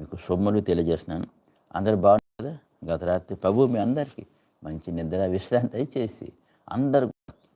మీకు శుభములు తెలియజేస్తున్నాను. అందరు బాగున్నారు? కదా గత రాత్రి ప్రభు మీ అందరికీ మంచి నిద్ర విశ్రాంతి చేసి అందరు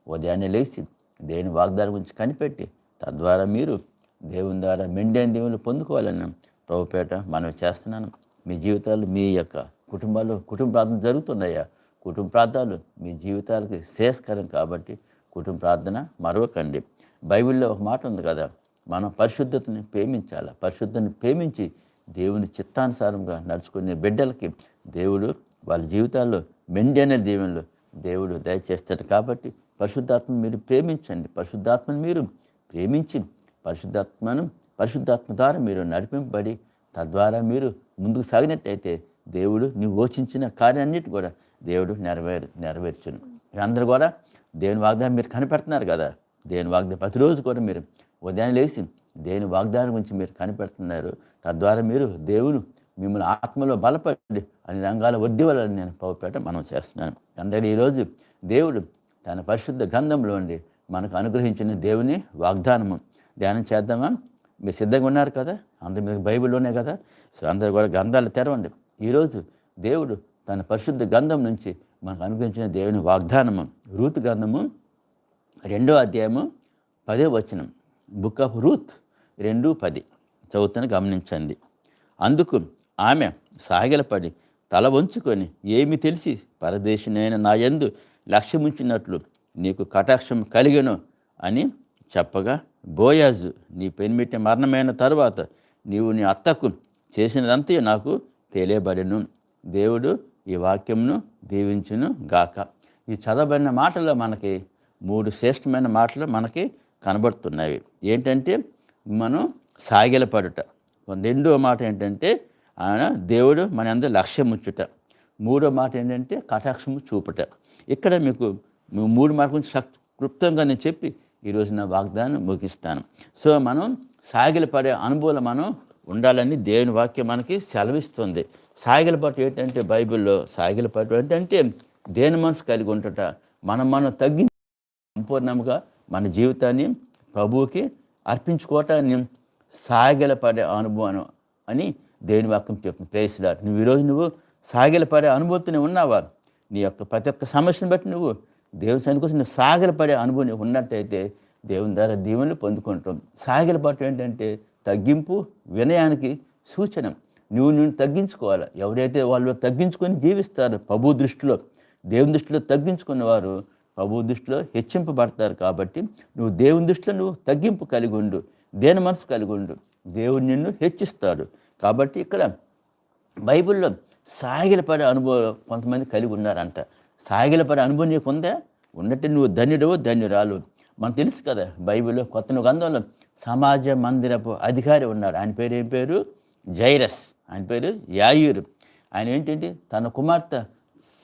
ఉదయాన్నే లేచి దేవుని వాగ్దానం గురించి కనిపెట్టి తద్వారా మీరు దేవుని ద్వారా మెండైన దేవుని పొందుకోవాలని ప్రభుపేట మనం చేస్తున్నాను. మీ జీవితాలు మీ యొక్క కుటుంబాలు కుటుంబ ప్రార్థన జరుగుతున్నాయా? కుటుంబ ప్రార్థనలు మీ జీవితాలకి శ్రేయస్కరం కాబట్టి కుటుంబ ప్రార్థన మరవకండి. బైబిల్లో ఒక మాట ఉంది కదా మనం పరిశుద్ధతని ప్రేమించాలి? పరిశుద్ధతని ప్రేమించి దేవుని చిత్తానుసారంగా నడుచుకునే బిడ్డలకి దేవుడు వాళ్ళ జీవితాల్లో మెండి అనే దీవెనలు దేవుడు దయచేస్తాడు. కాబట్టి పరిశుద్ధాత్మ మీరు ప్రేమించండి. పరిశుద్ధాత్మను మీరు ప్రేమించి పరిశుద్ధాత్మను పరిశుద్ధాత్మ ద్వారా మీరు నడిపింపబడి తద్వారా మీరు ముందుకు సాగినట్టయితే దేవుడు నీవు యోచించిన కార్యాన్నిటి కూడా దేవుడు నెరవేరు నెరవేర్చును. అందరూ కూడా దేవుని వాగ్దానం మీరు కనిపెడుతున్నారు కదా? దేవుని వాగ్దానం ప్రతిరోజు కూడా మీరు ఉదయం లేచి దేవుని వాగ్దానం గురించి మీరు కనిపెడుతున్నారు తద్వారా మీరు దేవుడు మిమ్మల్ని ఆత్మలో బలపడి అన్ని రంగాల వద్దివలని నేను పౌపేట మనం చేస్తున్నాను. అందరి ఈరోజు దేవుడు తన పరిశుద్ధ గ్రంథంలో ఉండి మనకు అనుగ్రహించిన దేవుని వాగ్దానము. ధ్యానం చేద్దామా? మీరు సిద్ధంగా ఉన్నారు కదా? అందరు మీకు బైబిల్లోనే కదా? సో అందరు కూడా గ్రంథాలు తెరవండి. ఈరోజు దేవుడు తన పరిశుద్ధ గ్రంథం నుంచి మనకు అనుగ్రహించిన దేవుని వాగ్దానము. రూత్ గ్రంథము రెండో అధ్యాయము పదే వచనం. Book of Ruth. రెండు పది. చదువుతాను గమనించండి. అందుకు ఆమె సాగిలపడి తల వంచుకొని ఏమి తెలిసి పరదేశినైన నా యందు లక్ష్యముంచినట్లు నీకు కటాక్షం కలిగను అని చెప్పగా బోయాజు నీ పెనిమిటి మరణమైన తర్వాత నీవు నీ అత్తకు చేసినదంతా నాకు తెలియబడెను. దేవుడు ఈ వాక్యంను దీవించును గాక. ఈ చదవబడిన మాటలు మనకి మూడు శ్రేష్టమైన మాటలు మనకి కనబడుతున్నవి. ఏంటంటే మనం సాగిలపడుట. రెండో మాట ఏంటంటే ఆయన దేవుడు మన అందరి లక్ష్యం ఉంచుట మూడో మాట ఏంటంటే కటాక్షము చూపుట. ఇక్కడ మీకు మూడు మాట గురించి క్లుప్తంగా నేను చెప్పి ఈరోజు నా వాగ్దానం ముగిస్తాను. సో మనం సాగిలపడే అనుభవం మనం ఉండాలని దేవుని వాక్యం మనకి సెలవిస్తుంది. సాగిలపాటు ఏంటంటే బైబిల్లో సాగిలపాటు ఏంటంటే దేని మనసు కలిగి ఉంటుట మనం మనం తగ్గి సంపూర్ణంగా మన జీవితాన్ని ప్రభువుకి అర్పించుకోవటాన్ని సాగిలపడే అనుభవం అని దేవుని వాక్యం చెప్తుంది ప్రేసిలాడు నువ్వు ఈరోజు నువ్వు సాగిలపడే అనుభూతిని ఉన్నావా? నీ యొక్క ప్రతి ఒక్క సమస్యను బట్టి నువ్వు దేవుని సన్నిధి కోసం నువ్వు సాగిలపడే అనుభవం ఉన్నట్టయితే దేవుని ద్వారా దీవెనలు పొందుకుంటాం. సాగిలపడటం ఏంటంటే తగ్గింపు వినయానికి సూచన. నువ్వు నేను తగ్గించుకోవాలి. ఎవరైతే వాళ్ళు తగ్గించుకొని జీవిస్తారో ప్రభు దృష్టిలో దేవుని దృష్టిలో తగ్గించుకున్న వారు ప్రభు దృష్టిలో హెచ్చింపబడతారు కాబట్టి నువ్వు దేవుని దృష్టిలో నువ్వు తగ్గింపు కలిగి ఉండు దేని మనసు కలిగి ఉండు. దేవుడు నిన్ను హెచ్చిస్తాడు. కాబట్టి ఇక్కడ బైబిల్లో సాగిలపడే అనుభవం కొంతమంది కలిగి ఉన్నారంట. సాగిలపడే అనుభవం నీకు ఉందా? ఉన్నట్టు నువ్వు ధన్యుడవు ధన్యురాలు. మనకు తెలుసు కదా బైబిల్లో కొత్త గ్రంథంలో సమాజ మందిరపు అధికారి ఉన్నాడు ఆయన పేరు ఏం పేరు? జైరస్. ఆయన పేరు యాయూరు. ఆయన ఏంటంటే తన కుమార్తె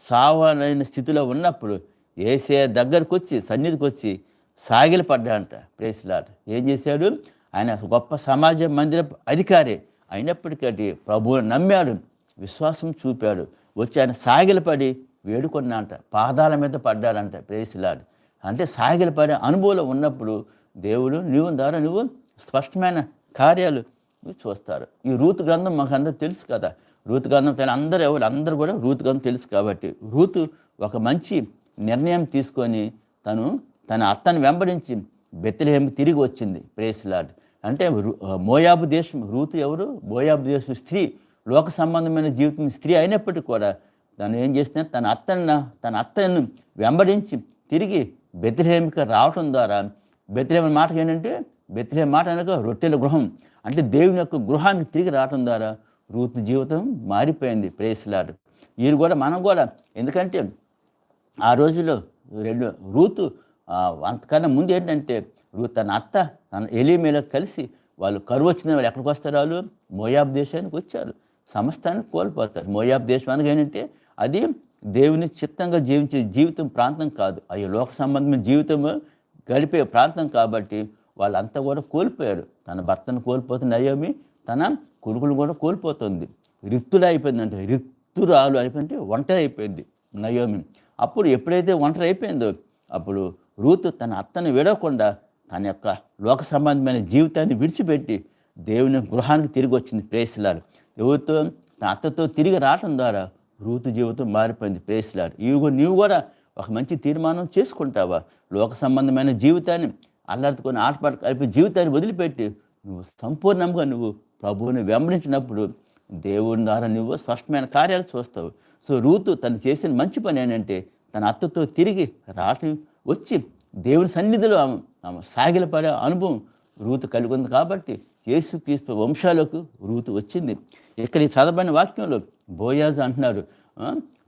సావనైన స్థితిలో ఉన్నప్పుడు ఏసే దగ్గరకు వచ్చి సన్నిధికి వచ్చి సాగిలపడ్డాడంట ప్రేస్లాడ్ ఏం చేశాడు? ఆయన గొప్ప సమాజ మందిర అధికారి అయినప్పటికీ ప్రభువుని నమ్మాడు. విశ్వాసం చూపాడు. వచ్చి ఆయన సాగిలపడి వేడుకున్నాంట పాదాల మీద పడ్డాడంట. ప్రేసిలాడు అంటే సాగిలపడే అనుభవం ఉన్నప్పుడు దేవుడు నువ్వు ద్వారా నువ్వు స్పష్టమైన కార్యాలు నువ్వు చూస్తారు. ఈ రూతు గ్రంథం మాకు అందరూ తెలుసు కదా. రూతు గ్రంథం తన అందరూ ఎవరు? అందరూ కూడా రూతు గ్రంథం తెలుసు కాబట్టి రూతు ఒక మంచి నిర్ణయం తీసుకొని తను తన అత్తను వెంబడించి బెత్తలహేమికి తిరిగి వచ్చింది. ప్రేస్లాడ్ అంటే మోయాబు దేశం రూతు ఎవరు? మోయాబు దేశం స్త్రీ లోక సంబంధమైన జీవితం స్త్రీ అయినప్పటికీ కూడా తను ఏం చేస్తే తన అత్తను తన అత్తను వెంబడించి తిరిగి బెత్లహేమికి రావటం ద్వారా బెత్లహేమ మాట ఏంటంటే బెత్లహేమ మాట అనగా రొట్టెల గృహం. అంటే దేవుని యొక్క గృహానికి తిరిగి రావటం ద్వారా రూతు జీవితం మారిపోయింది. ప్రేస్లాడు వీరు కూడా మనం కూడా ఎందుకంటే ఆ రోజుల్లో రెండు రూతు అంతకన్నా ముందు ఏంటంటే రూత్ తన అత్త తన ఎలిమేలకు కలిసి వాళ్ళు కరువు వచ్చిన వాళ్ళు ఎక్కడికి వస్తారు వాళ్ళు? మోయాబ్ దేశానికి వచ్చారు. సమస్తాన్ని కోల్పోతారు. మోయాబ్ దేశం అనగా ఏంటంటే అది దేవుని చిత్తంగా జీవించే జీవితం ప్రాంతం కాదు. అయ్యో లోక సంబంధమైన జీవితం గడిపే ప్రాంతం కాబట్టి వాళ్ళంతా కూడా కోల్పోయారు. తన భర్తను కోల్పోతున్న అయ్యోమి తన కొడుకులు కూడా కోల్పోతుంది. రిక్తులు అయిపోయిందంటే. రిక్తురాలు అయిపోయింది ఒంటరి అయిపోయింది నయోమి. అప్పుడు ఎప్పుడైతే ఒంటరి అయిపోయిందో అప్పుడు రూతు తన అత్తను విడవకుండా తన యొక్క లోక సంబంధమైన జీవితాన్ని విడిచిపెట్టి దేవుని గృహానికి తిరిగి వచ్చింది. ప్రేసులాడు ఎవరితో? తన అత్తతో తిరిగి రావటం ద్వారా రూతు జీవితం మారిపోయింది. ప్రేసులాడు ఇవి నీవు కూడా ఒక మంచి తీర్మానం చేసుకుంటావా? లోక సంబంధమైన జీవితాన్ని అల్లాడుకొని ఆటపాట కలిపి జీవితాన్ని వదిలిపెట్టి నువ్వు సంపూర్ణంగా నువ్వు ప్రభువుని వెంబడించినప్పుడు దేవుని ద్వారా నువ్వు స్పష్టమైన కార్యాలు చూస్తావు. సో రూతు తను చేసిన మంచి పని ఏంటంటే తన అత్తతో తిరిగి రావటం వచ్చి దేవుని సన్నిధిలో ఆమె ఆమె సాగిలపడే అనుభవం రూతు కలిగి ఉంది కాబట్టి యేసుక్రీస్తు వంశాలకు రూతు వచ్చింది. ఇక్కడ ఈ చదవబడిన వాక్యంలో బోయాజు అంటున్నారు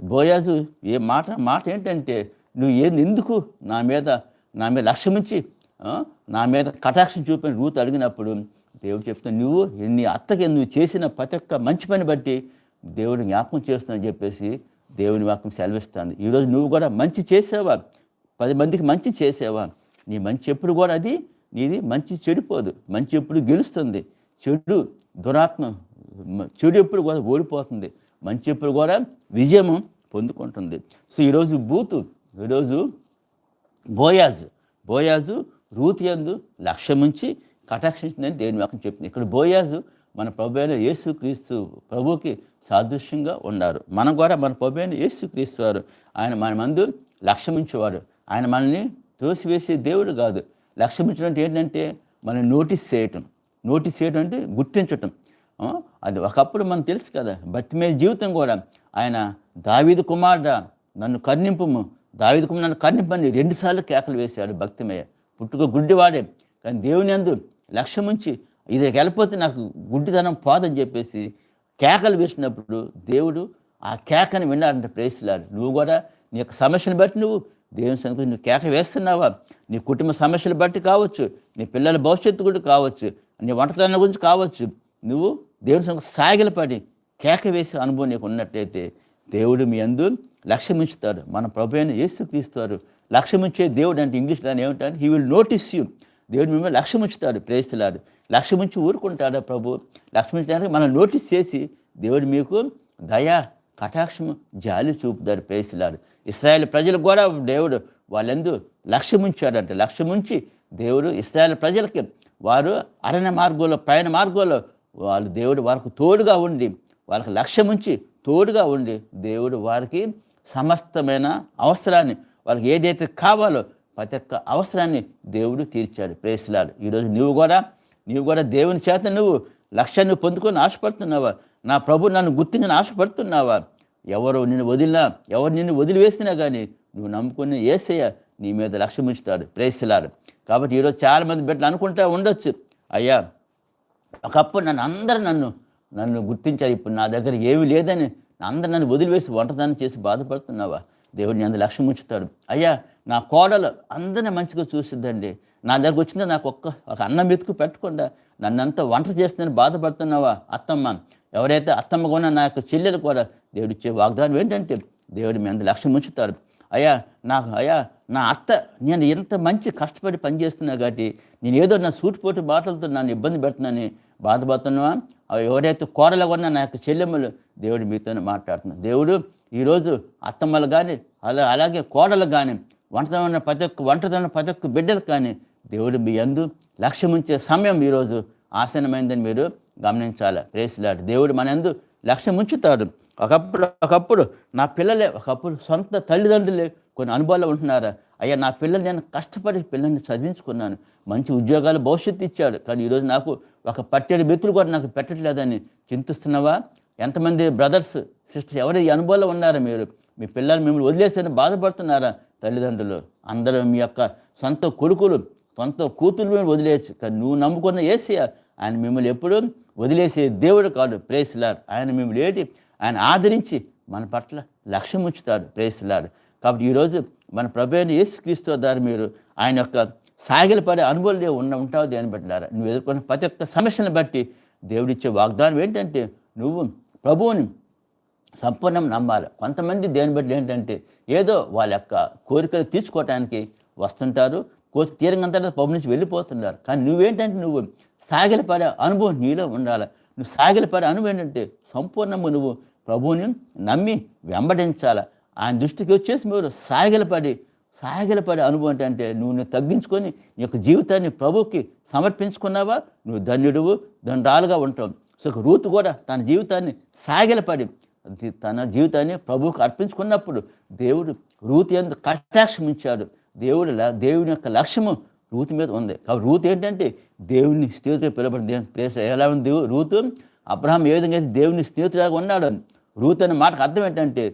బోయాజు ఏ మాట మాట ఏంటంటే నువ్వు ఏంది ఎందుకు నా మీద నా మీద లక్ష్యమించి నా మీద కటాక్షం చూపిన రూతు అడిగినప్పుడు దేవుడు చెప్తాను నువ్వు నీ అత్తకి నువ్వు చేసిన ప్రతి ఒక్క మంచి పని బట్టి దేవుడు జ్ఞాపకం చేస్తుందని చెప్పేసి దేవుని వాక్యం సెలవిస్తుంది. ఈరోజు నువ్వు కూడా మంచి చేసేవా? పది మందికి మంచి చేసేవా? నీ మంచి ఎప్పుడు కూడా అది నీది మంచి చెడిపోదు. మంచి ఎప్పుడు గెలుస్తుంది. చెడు దురాత్మ చెడు ఎప్పుడు కూడా ఓడిపోతుంది. మంచి ఎప్పుడు కూడా విజయం పొందుకుంటుంది. సో ఈరోజు బూతు ఈరోజు బోయాజు బోయాజు రూత్ యందు లక్ష్యముంచి కటాక్షించిందని దేవుని వాక్యం చెప్తుంది. ఇక్కడ బోయాజు మన ప్రభు అయిన యేసుక్రీస్తు ప్రభుకి సాదృశ్యంగా ఉన్నారు. మనం కూడా మన ప్రభు అయిన యేసుక్రీస్తు వారు ఆయన మన మందు లక్ష్యమించేవారు. ఆయన మనల్ని తోసివేసే దేవుడు కాదు. లక్ష్యమించడం అంటే ఏంటంటే మనం నోటీస్ చేయటం. నోటీస్ చేయడం అంటే గుర్తించటం. అది ఒకప్పుడు మనకు తెలుసు కదా. బతిమే జీవితం కూడా ఆయన దావీదు కుమారుడా నన్ను కర్ణింపుము దావీదు కుమార్ నన్ను కర్ణింపని రెండుసార్లు కేకలు వేశాడు భక్తిమయ్య పుట్టుక గుడ్డివాడే. కానీ దేవుని అందు లక్ష్యముంచి ఇది వెళ్ళిపోతే నాకు గుడ్డితనం పోదని చెప్పేసి కేకలు వేసినప్పుడు దేవుడు ఆ కేకని విన్నాడంట ప్రేసులాడు నువ్వు కూడా నీ యొక్క సమస్యను బట్టి నువ్వు దేవుని సంగతి నువ్వు కేక వేస్తున్నావా? నీ కుటుంబ సమస్యలు బట్టి కావచ్చు నీ పిల్లల భవిష్యత్తు కూడా కావచ్చు నీ వంటతనం గురించి కావచ్చు. నువ్వు దేవుని సంగతి సాగిలపడి కేక వేసే అనుభవం నీకు ఉన్నట్టయితే దేవుడు మీ అందు లక్ష్యమించుతాడు మన ప్రభు అయిన యేసుక్రీస్తువారు లక్ష్యమించే దేవుడు అంటే ఇంగ్లీష్ దాన్ని ఏమిటంటే హీ విల్ నోటీస్ యూ దేవుడు మిమ్మల్ని లక్ష్యమించుతాడు ప్రేస్తులాడు. లక్ష్యమించి ఊరుకుంటాడా ప్రభు? లక్ష్యమించడానికి మనం నోటీస్ చేసి దేవుడు మీకు దయా కటాక్షము జాలి చూపుతాడు పేసిలాడు ఇస్రాయేల్ ప్రజలు కూడా దేవుడు వాళ్ళెందు లక్ష్యముంచాడంట. లక్ష్యముంచి దేవుడు ఇస్రాయేల్ ప్రజలకి వారు అరణ్య మార్గంలో ప్రయాణ మార్గంలో వాళ్ళు దేవుడు వారికి తోడుగా ఉండి వాళ్ళకి లక్ష్యముంచి తోడుగా ఉండి దేవుడు వారికి సమస్తమైన అవసరాన్ని వాళ్ళకి ఏదైతే కావాలో ప్రతి ఒక్క అవసరాన్ని దేవుడు తీర్చాడు ప్రేసిలాడు ఈరోజు నువ్వు కూడా నీవు కూడా దేవుని చేత నువ్వు లక్ష్యాన్ని పొందుకొని ఆశపడుతున్నావా? నా ప్రభు నన్ను గుర్తించిన ఆశపడుతున్నావా? ఎవరు నిన్ను వదిలినా ఎవరు నిన్ను వదిలివేసినా కానీ నువ్వు నమ్ముకుని ఏసయ్య నీ మీద లక్ష్యం ఉంచుతాడు. ప్రేసులాడు కాబట్టి ఈరోజు చాలామంది బిడ్డలు అనుకుంటా ఉండొచ్చు. అయ్యా ఒకప్పుడు నన్ను అందరూ నన్ను నన్ను గుర్తించారు. ఇప్పుడు నా దగ్గర ఏమీ లేదని అందరూ నన్ను వదిలివేసి వంటదాన్ని చేసి బాధపడుతున్నావా? దేవుడిని అందరు లక్ష్యం ఉంచుతాడు. అయ్యా నా కోడలు అందరిని మంచిగా చూసిద్దండి. నా దగ్గర వచ్చిందా నాకు ఒక్క ఒక అన్నం వెతుకు పెట్టకుండా నన్నంతా వంట చేస్తుందని బాధపడుతున్నావా అత్తమ్మ? ఎవరైతే అత్తమ్మ కూడా నా యొక్క చెల్లెలు కూడా దేవుడు ఇచ్చే వాగ్దానం ఏంటంటే దేవుడు మీ అందరు లక్ష్యం ఉంచుతారు. అయ్యా నాకు అయ్యా నా అత్త నేను ఎంత మంచి కష్టపడి పనిచేస్తున్నా కాబట్టి నేను ఏదో నా సూటిపోటు మాటలతో నన్ను ఇబ్బంది పెడుతున్నానని బాధపడుతున్నావా? అవి ఎవరైతే కోడలు కొన్నా నా యొక్క చెల్లెమ్మలు దేవుడు మీతోనే మాట్లాడుతున్నాను దేవుడు ఈరోజు అత్తమ్మలు కానీ అలా అలాగే కోడలు కానీ వంటదన్న ప్రతి ఒక్క పదక్కు ప్రతి ఒక్క కానీ దేవుడు మీ అందు లక్ష్యముంచే సమయం ఈరోజు ఆసనమైందని మీరు గమనించాలి. ప్రేసులాడు దేవుడు మనందు లక్ష్యం ఉంచుతాడు ఒకప్పుడు ఒకప్పుడు నా పిల్లలే ఒకప్పుడు సొంత తల్లిదండ్రులే కొన్ని అనుభవాలు ఉంటున్నారా. అయ్యా నా పిల్లలు నేను కష్టపడి పిల్లల్ని చదివించుకున్నాను. మంచి ఉద్యోగాలు భవిష్యత్తు ఇచ్చాడు. కానీ ఈరోజు నాకు ఒక పట్టెడు మిత్రులు కూడా నాకు పెట్టట్లేదని చింతిస్తున్నావా? ఎంతమంది బ్రదర్స్ సిస్టర్స్ ఎవరు ఈ అనుభవంలో ఉన్నారా మీరు? మీ పిల్లలు మిమ్మల్ని వదిలేసని బాధపడుతున్నారా తల్లిదండ్రులు? అందరూ మీ యొక్క సొంత కొడుకులు సొంత కూతురు మీరు వదిలేయచ్చు కానీ నువ్వు నమ్ముకున్న ఏసీ ఆయన మిమ్మల్ని ఎప్పుడు వదిలేసే దేవుడు కాదు. ప్రేసిలారు ఆయన మిమ్మల్ని ఏంటి? ఆయన ఆదరించి మన పట్ల లక్ష్యం ఉంచుతాడు. ప్రేసిలారు కాబట్టి ఈరోజు మన ప్రభు అయిన యేసుక్రీస్తు ద్వారా మీరు ఆయన యొక్క సాగిలపడే అనుభవం ఉన్న ఉంటావు దేని బట్టిలారా నువ్వు ఎదుర్కొన్న ప్రతి ఒక్క సమస్యను బట్టి దేవుడిచ్చే వాగ్దానం ఏంటంటే నువ్వు ప్రభువుని సంపూర్ణం నమ్మాలి. కొంతమంది దేని బట్టి ఏంటంటే ఏదో వాళ్ళ యొక్క కోరికలు తీర్చుకోవటానికి వస్తుంటారు. కోరిక తీరంగంతా పబ్బు నుంచి వెళ్ళిపోతున్నారు. కానీ నువ్వేంటంటే నువ్వు సాగిలపడే అనుభవం నీలో ఉండాలి. నువ్వు సాగిలపడే అనుభవం ఏంటంటే సంపూర్ణము నువ్వు ప్రభువుని నమ్మి వెంబడించాలి. ఆయన దృష్టికి వచ్చేసి మీరు సాగిలపడి సాగిలపడే అనుభవం ఏంటంటే నువ్వు నువ్వు తగ్గించుకొని నీ యొక్క జీవితాన్ని ప్రభువుకి సమర్పించుకున్నావా? నువ్వు ధన్యుడువు దండాలుగా ఉంటావు. సో రూతు కూడా తన జీవితాన్ని సాగిలపడి తన జీవితాన్ని ప్రభువుకు అర్పించుకున్నప్పుడు దేవుడు రూతి ఎంత కటాక్షం ఇచ్చాడు. దేవుడు దేవుని యొక్క లక్ష్యము రూతి మీద ఉంది. కాబట్టి రూతి ఏంటంటే దేవుని స్నేహితుడు పిలబడి ప్లేస్ ఎలా ఉంది రూతు? అబ్రహాం ఏ విధంగా అయితే దేవుని స్నేహితురాగా ఉన్నాడు రూత్ అనే మాటకు అర్థం ఏంటంటే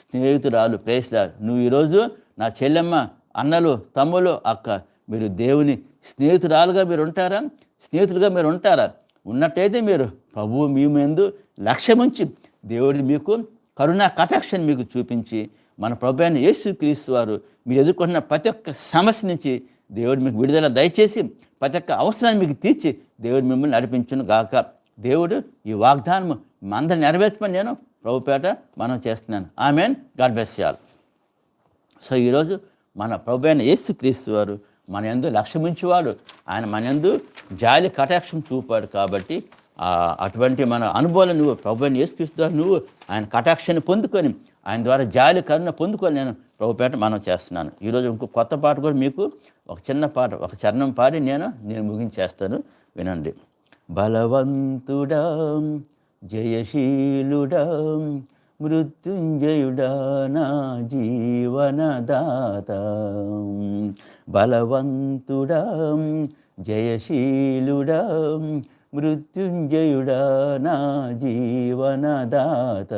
స్నేహితురాలు ప్రేస్లాలు నువ్వు ఈరోజు నా చెల్లెమ్మ అన్నలు తమ్ములు అక్క మీరు దేవుని స్నేహితురాలుగా మీరు ఉంటారా? స్నేహితులుగా మీరు ఉంటారా? ఉన్నట్టయితే మీరు ప్రభువు మీ ముందు లక్ష్యముంచి దేవుడు మీకు కరుణా కటాక్షన్ మీకు చూపించి మన ప్రభు అయిన యేసుక్రీస్తు వారు మీరు ఎదుర్కొన్న ప్రతి ఒక్క సమస్య నుంచి దేవుడు మీకు విడుదల దయచేసి ప్రతి ఒక్క అవసరాన్ని మీకు తీర్చి దేవుడు మిమ్మల్ని నడిపించును గాక. దేవుడు ఈ వాగ్దానం మందరిని నెరవేర్చమని నేను ప్రభుపేట మనం చేస్తున్నాను. Amen. God bless all. So ఈరోజు మన ప్రభు అయిన యేసుక్రీస్తు వారు మన ఎందు లక్ష్యమించేవాడు. ఆయన మన ఎందు జాలి కటాక్షం చూపాడు కాబట్టి అటువంటి మన అనుభవాలు నువ్వు ప్రభు అయిన యేసుక్రీస్తు ద్వారా నువ్వు ఆయన కటాక్షాన్ని పొందుకొని ఆయన ద్వారా జాలి కరుణ పొందుకొని నేను ప్రభుపేట మనం చేస్తున్నాను. ఈరోజు ఇంకో కొత్త పాట కూడా మీకు ఒక చిన్న పాట ఒక చరణం పాడి నేను నేను ముగించేస్తాను. వినండి. బలవంతుడా జయశీలుడా మృత్యుంజయుడా నా జీవనదాత. బలవంతుడా జయశీలుడా మృత్యుంజయుడా నా జీవనదాత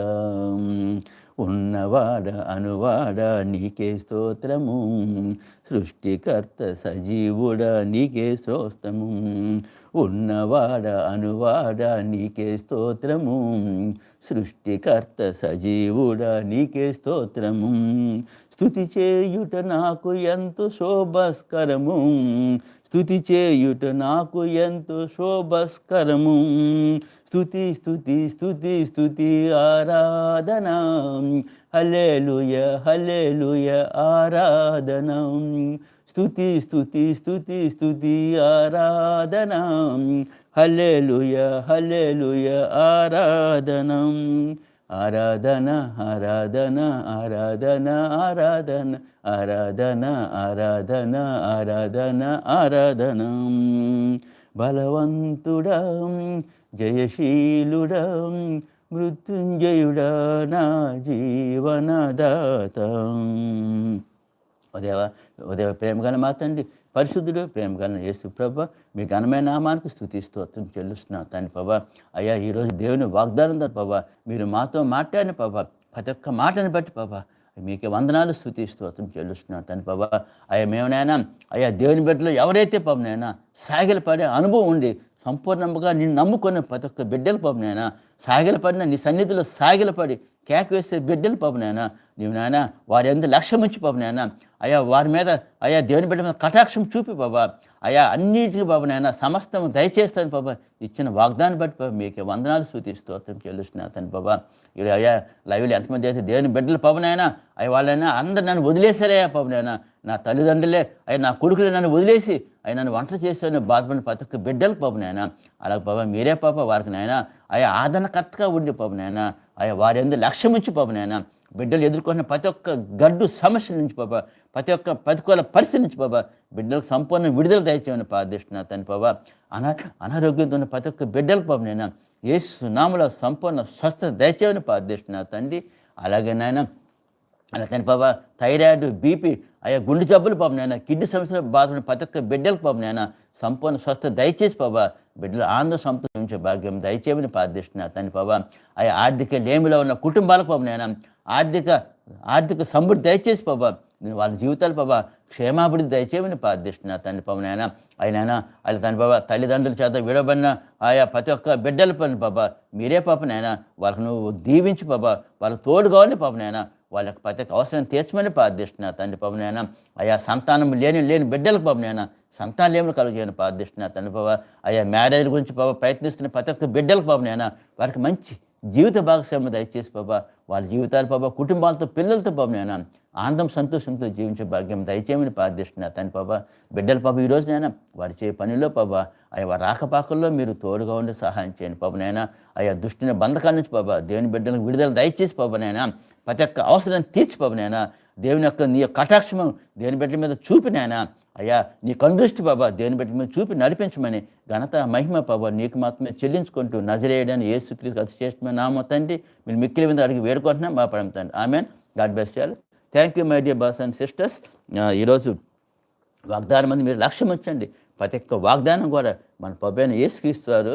ఉన్నవాడ అనువాడ నీకే స్తోత్రము. సృష్టికర్త సజీవుడ నీకే స్తోత్రము. ఉన్నవాడ అనువాడ నీకే స్తోత్రము. సృష్టికర్త సజీవుడ నీకే స్తోత్రము. స్థుతి చేయుట నాకు ఎంతో శోభస్కరము. స్థుతి చేయుట నాకు ఎంతో శోభస్కరము. స్థుతి స్థుతి స్థుతి స్థుతి ఆరాధన. హల్లెలూయ హల్లెలూయ ఆరాధన. స్థుతి స్థుతి స్థుతి స్థుతి ఆరాధన. హల్లెలూయ హల్లెలూయ ఆరాధన. ఆరాధన ఆరాధన ఆరాధన ఆరాధన ఆరాధన ఆరాధన ఆరాధన ఆరాధన. బలవంతుడా జయశీలుడా మృత్యుంజయుడా నా జీవనదాత. ఉదయ ఉదయ ప్రేమగల మాతండి పరిశుద్ధుడు ప్రేమగల యేసు ప్రభ మీ ఘనమైన నామానికి స్థుతి స్తోత్రం చెల్లిస్తున్నాం తండ్రి ప్రభా. అయ్యా ఈరోజు దేవుని వాగ్దానం దా ప్రభా మీరు మాతో మాట్లాడిన ప్రభా ప్రతి ఒక్క మాటను బట్టి ప్రభా మీకే వందనాలు స్థుతి స్తోత్రం చెల్లిస్తున్నాం తండ్రి ప్రభా. అయ్యా మేమునైనా అయ్యా దేవుని బిడ్డలో ఎవరైతే పాపనైనా సాగిలపడే అనుభవం ఉండి సంపూర్ణంగా నిన్ను నమ్ముకున్న ప్రతి ఒక్క బిడ్డల పాపనైనా సాగిలపడిన నీ సన్నిధిలో సాగిలపడి కేక వేసే బిడ్డలు పాపనైనా నీవు నాయన వారి ఎంత లక్ష్యం ఉంచి నాయన. అయ్యా వారి మీద అయ్యా దేవుని బిడ్డ మీద కటాక్షం చూపి బాబా. అయ్యా అన్నిటికీ నాయన సమస్తం దయచేస్తాను బాబా. ఇచ్చిన వాగ్దాన్ని బట్టి బాబా మీకు వందనాలు సూచిస్తూ అతను చెల్లిస్తున్నా అతను బాబా. ఇవి అయ్యా లైవ్లో ఎంతమంది అయితే దేవుని బిడ్డలు నాయన అయ్యా వాళ్ళైనా అందరు నన్ను వదిలేశారయ్యా నాయన. నా తల్లిదండ్రులే అయ్యా నా కొడుకులే నన్ను వదిలేసి అయ్యా నన్ను వంట చేస్తాను బాధపడిన ప్రతి ఒక్క బిడ్డలకు పాపనైనా అలాగే బాబా మీరే పాప వారికి నాయన. అయ్యా ఆదరణకర్తగా ఉండి పాపనైనా అయ్యా వారి ఎందు లక్ష్యం ఉంచి నాయన. బిడ్డలు ఎదుర్కొన్న ప్రతి ఒక్క గడ్డు సమస్యల నుంచి పాప ప్రతి ఒక్క ప్రతికూల పరిస్థితి నుంచి బాబా బిడ్డలకు సంపూర్ణ విడుదల దయచేయమని ప్రార్థిస్తున్నా తను బాబా అనా అనారోగ్యంతో ఉన్న ప్రతి ఒక్క బిడ్డలకు పాప నేను ఏ సునామలో సంపూర్ణ స్వస్థత దయచేయమని ప్రార్థిస్తున్నా తండ్రి. అలాగే నాయన అలా తన పాప థైరాయిడ్ బీపీ అయ్యా గుండె జబ్బులు పాపం నాయన కిడ్నీ సమస్యలు బాధపడిన ప్రతి ఒక్క బిడ్డలకు పాపం నాయన సంపూర్ణ స్వస్థ దయచేసి ప్రభా బిడ్డలు ఆనంద సంతోషించే భాగ్యం దయచేయమని ప్రార్థిస్తున్నా తండ్రి పాప ఆ ఆర్థిక లేమిలో ఉన్న కుటుంబాలకు ప్రభు నాయన ఆర్థిక ఆర్థిక సమృద్ధి దయచేసి ప్రభా నేను వాళ్ళ జీవితాలు బాబా క్షేమాభివృద్ధి దయచేయమని ప్రార్థిస్తున్నా తండ్రి పాప నాయన. ఆయన వాళ్ళ తన బాబా తల్లిదండ్రుల చేత విడబడిన ఆయా ప్రతి ఒక్క బిడ్డల పని బాబా మీరే పాప నాయన వాళ్ళకు నువ్వు దీవించి బాబా వాళ్ళకు తోడు కావాలని పాప నాయన వాళ్ళకి ప్రతి అవసరం తీర్చమని ప్రార్థిస్తున్నా తండ్రి పాప అయా సంతానం లేని లేని బిడ్డలకు పాప సంతానం సంతానలేములు కలుగుని ప్రార్థిస్తున్నా తండ్రి బాబా అయ్యా మ్యారేజ్ గురించి బాబా ప్రయత్నిస్తున్న ప్రతి ఒక్క బిడ్డలకు పాప వారికి మంచి జీవిత భాగస్వామ్యం దయచేసి బాబా వాళ్ళ జీవితాలు బాబా కుటుంబాలతో పిల్లలతో బాబు నేను ఆనందం సంతోషంతో జీవించే భాగ్యం దయచేయమని ప్రార్థిస్తున్నా తండ్రి బాబా బిడ్డల పాప ఈరోజు నేను వారి చే పనిలో బాబా అయ్యా వారి రాకపాకల్లో మీరు తోడుగా ఉండి సహాయం చేయండి పాప నైనా అయ్యా దుష్టిని బంధకాల నుంచి బాబా దేవుని బిడ్డలకు విడుదల దయచేసి పాప నైనా ప్రతి ఒక్క అవసరాన్ని తీర్చి పాప దేవుని యొక్క నీ యొక్క కటాక్షము దేవుని బిడ్డల మీద చూపినాయన అయ్యా నీ కనుదృష్టి బాబా దేని బట్టి మేము చూపి నడిపించమని ఘనత మహిమ బాబా నీకు మాత్రమే చెల్లించుకుంటూ నజరేయడానికి యేసుక్రీస్తు అతి శ్రేష్టమైన నామ తండ్రి మీరు మిక్కిలి మీద అడిగి వేడుకుంటున్నాం. మా పరం ఆమె గాడ్ బెస్ట్ చేయాలి thank you my dear boss and sisters ఈరోజు వాగ్దానం మంది మీరు లక్ష్యం ఉంచండి. ప్రతి ఒక్క వాగ్దానం కూడా మన ప్రభుత్వం ఏసుక్రీస్తున్నారు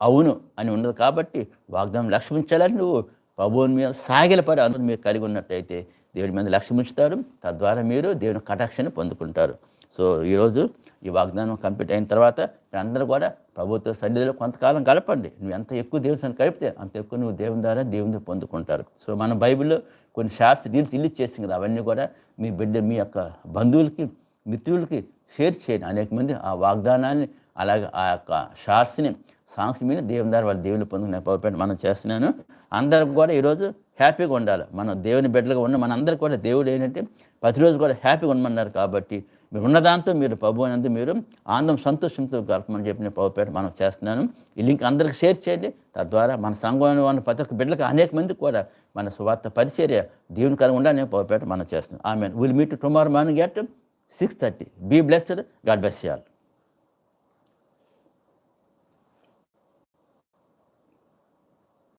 అవును అని ఉండదు కాబట్టి వాగ్దానం లక్ష్యం ఉంచాలని నువ్వు ప్రభువుని మీద సాగిలపడి అందరూ మీరు కలిగి ఉన్నట్టయితే దేవుడి మీద లక్ష్యం ఉంచుతారు. తద్వారా మీరు దేవుని కటాక్షను పొందుకుంటారు. సో ఈరోజు ఈ వాగ్దానం కంప్లీట్ అయిన తర్వాత మీరందరూ కూడా ప్రభుత్వ సన్నిధిలో కొంతకాలం గడపండి. నువ్వు ఎంత ఎక్కువ దేవుని సన్నిధి కలిపితే అంత ఎక్కువ నువ్వు దేవుని ద్వారా దేవుని పొందుకుంటారు. సో మన బైబిల్లో కొన్ని షార్ట్స్ రీల్స్ రిలీజ్ చేసింది కదా అవన్నీ కూడా మీ బిడ్డ మీ యొక్క బంధువులకి మిత్రులకి షేర్ చేయండి. అనేక మంది ఆ వాగ్దానాన్ని అలాగే ఆ యొక్క షార్ట్స్ని సాంగ్స్ మీద దేవుని ద్వారా వాళ్ళ దేవుని పొందుకునే పవర్పెంట్ మనం చేస్తున్నాను. అందరికి కూడా ఈరోజు హ్యాపీగా ఉండాలి. మనం దేవుని బిడ్డలుగా ఉన్న మనందరికి కూడా దేవుడు ఏంటంటే ప్రతిరోజు కూడా హ్యాపీగా ఉండమన్నారు కాబట్టి మీరు ఉన్నదాంతో మీరు ప్రభు అనంత మీరు ఆనందం సంతోషంతో గడపమని చెప్పిన పవర్పేట మనం చేస్తున్నాను. ఈ లింక్ అందరికి షేర్ చేయండి. తద్వారా మన సంఘంలో ఉన్న ప్రతి ఒక్క బిడ్డలకు అనేక మందికి కూడా మన సువార్త పరిచర్య దేవుని కలిగి ఉండాలని పవర్పేట మనం చేస్తున్నాం ఆమె will meet tomorrow morning at six thirty be blessed god bless చేయాలి